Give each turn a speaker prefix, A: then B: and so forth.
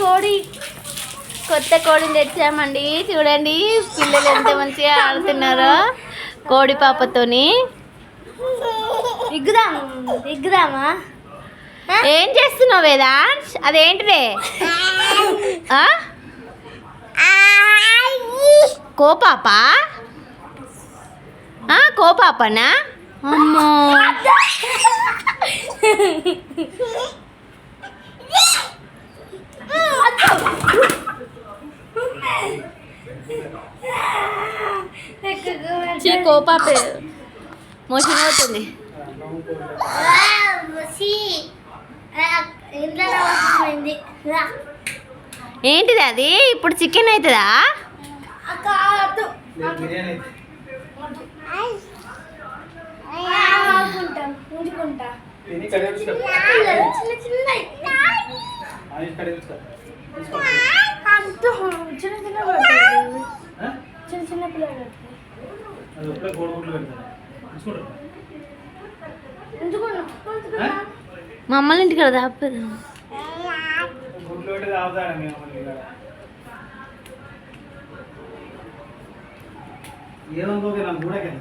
A: కోడి. కొత్త కోడిని తెచ్చామండి. చూడండి పిల్లలు ఎంత మంచిగా ఆడుతున్నారో కోడి పాపతోని.
B: ఇగ్గుదామా
A: ఏం చేస్తున్నావు వేదాంశ్ అదేంటిదే? కోపాప కోపాపనా అమ్మో. చీ, కోపాప మోషన్ అవుతుంది
B: ఇంట్లో వచ్చింది
A: ఏంటిది అది? ఇప్పుడు చికెన్ అవుతుందా?
B: చిన్న చిన్న
A: అమ్మల ఇంటికి కదా దాపదు